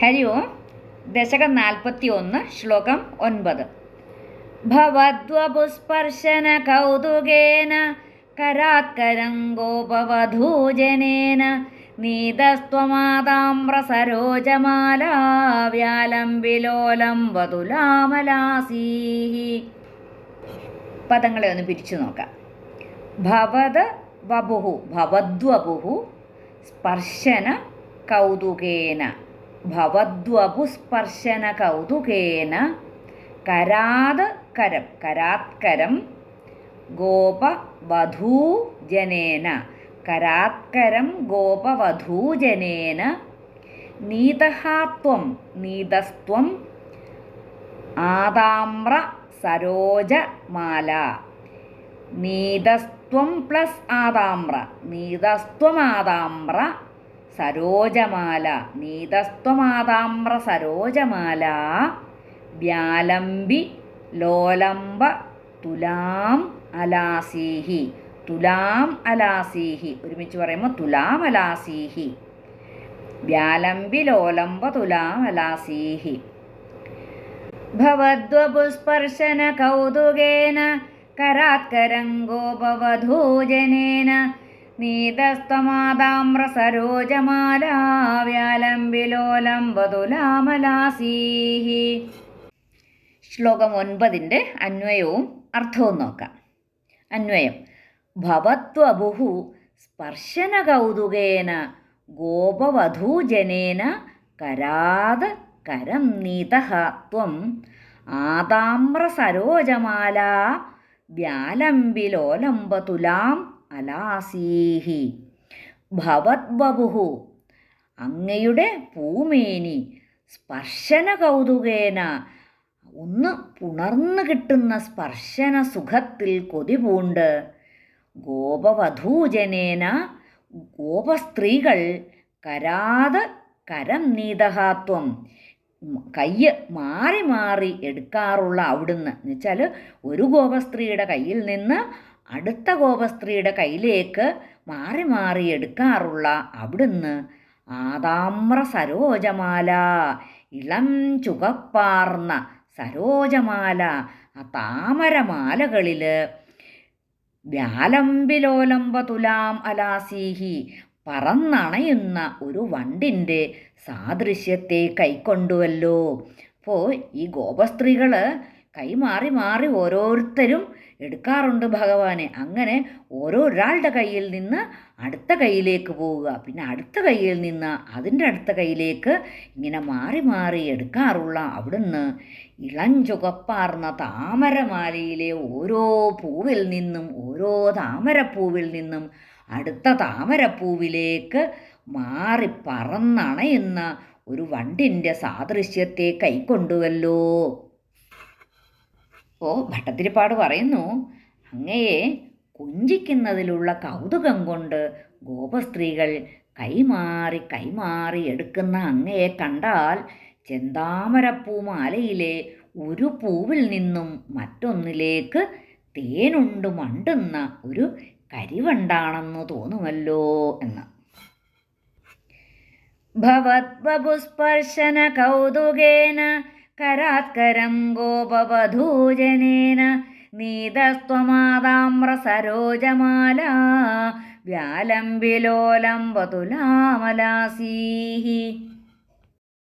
ഹരി ഓം ദശകം നാൽപ്പത്തി ഒന്ന് ശ്ലോകം ഒൻപത് ഭവദ്വപുസ്പർശന കൗതുകേന കരാത്കരംഗോപവധൂജനേന ഗോപവധൂജനേന നീതസ്ത്വമാതാമ്രസരോജമാലാ വ്യാലംബിലോലം വതുലാമലാസീഹി പദങ്ങളെ ഒന്ന് പിരിച്ചു നോക്കാം. ഭവത് വപുഹു ഭവദ്വപുഹു സ്പർശന കൗതുകേന. ഭവദ്വപു സ്പർശന കൗതുകേന കരാത് കരം കരാത്കരം ഗോപവധൂജനേന കരാത്കരം ഗോപവധൂജനേന നീതഹാത്വം നീതസ്ത്വം ആതാമ്ര സരോജമാല. നീതസ്ത്വം പ്ലസ് ആതാമ്ര നീതസ്ത്വമാതാമ്ര സരോജമാല നീതസ്ത്വമാതാമ്ര സരോജമാല വ്യാലംബി ലോലംബ തുലാം അലാസീഹി തുലാം അലാസീഹി ഒരുമിച്ച് പറയുമ്പോൾ തുലാം അലാസീഹി വ്യാലംബി ലോലംബ തുലാം അലാസീഹി. ഭവദ്വപുസ്പർശന കൗതുകേന കരാത്കരംഗോപവധൂജനേന നീതസ്തമാതാമ്രസരോജമാലാ വ്യാലംബിലോലംബതുലാമലാസീഹി ശ്ലോകം ഒൻപതിന്റെ അന്വയവും അർത്ഥവും നോക്കാം. അന്വയം. ഭവത്വബുഹു സ്പർശന കൗതുകേന ഗോപവധൂജനേന കരാത് കരം നീതഃ ത്വം ആതാമ്രസരോജമാല വ്യാലംബിലോലംബതുലാം അലാസീഹി ഭവദ്ബബുഹു അങ്ങയുടെ പൂമേനി സ്പർശന കൗതുകേന ഒന്ന് പുണർന്നു കിട്ടുന്ന സ്പർശന സുഖത്തിൽ കൊതിപൂണ്ട് ഗോപവധൂജനേന ഗോപസ്ത്രീകൾ കരാത് കരം നീതഹാത്വം. കയ്യ് മാറി മാറി എടുക്കാറുള്ള അവിടുന്ന്. എന്നുവെച്ചാൽ ഒരു ഗോപസ്ത്രീയുടെ കയ്യിൽ നിന്ന് അടുത്ത ഗോപസ്ത്രീയുടെ കയ്യിലേക്ക് മാറി മാറി എടുക്കാറുള്ള അവിടുന്ന് ആദാമ്ര സരോജമാല ഇളം ചുകപ്പാർന്ന സരോജമാല ആ താമരമാലകളിൽ വ്യാലംബിലോലംബ തുലാം അലാസീഹി പറന്നണയുന്ന ഒരു വണ്ടിന്റെ സാദൃശ്യത്തെ കൈക്കൊണ്ടുവല്ലോ. അപ്പോൾ ഈ ഗോപസ്ത്രീകൾ കൈമാറി മാറി ഓരോരുത്തരും എടുക്കാറുണ്ട് ഭഗവാനെ. അങ്ങനെ ഓരോരാളുടെ കയ്യിൽ നിന്ന് അടുത്ത കയ്യിലേക്ക് പോവുക. പിന്നെ അടുത്ത കയ്യിൽ നിന്ന് അതിന്റെ അടുത്ത കയ്യിലേക്ക് ഇങ്ങനെ മാറി മാറി എടുക്കാറുള്ള അവിടുന്ന് ഇളഞ്ചുകപ്പാർന്ന താമരമാലയിലെ ഓരോ പൂവിൽ നിന്നും ഓരോ താമരപ്പൂവിൽ നിന്നും അടുത്ത താമരപ്പൂവിലേക്ക് മാറി പറന്നണയുന്ന ഒരു വണ്ടിന്റെ സാദൃശ്യത്തെ കൈക്കൊണ്ടുവല്ലോ. ഓ ഭട്ടതിരിപ്പാട് പറയുന്നു അങ്ങയെ കുഞ്ചിക്കുന്നതിലുള്ള കൗതുകം കൊണ്ട് ഗോപസ്ത്രീകൾ കൈമാറി കൈമാറി എടുക്കുന്ന അങ്ങയെ കണ്ടാൽ ചെന്താമരപ്പൂമാലയിലെ ഒരു പൂവിൽ നിന്നും മറ്റൊന്നിലേക്ക് തേനുണ്ട് മണ്ടുന്ന ഒരു കരിവണ്ടാണെന്ന് തോന്നുമല്ലോ എന്ന്. ഭവത്വപുസ്പർശന കൗതുകേന കരാത്കരം ഗോപവധൂജനേന നീതസ്ത്വമാതാമ്രസരോജമാല വ്യാലംബിലോലംബതുലാമലാസീഹി.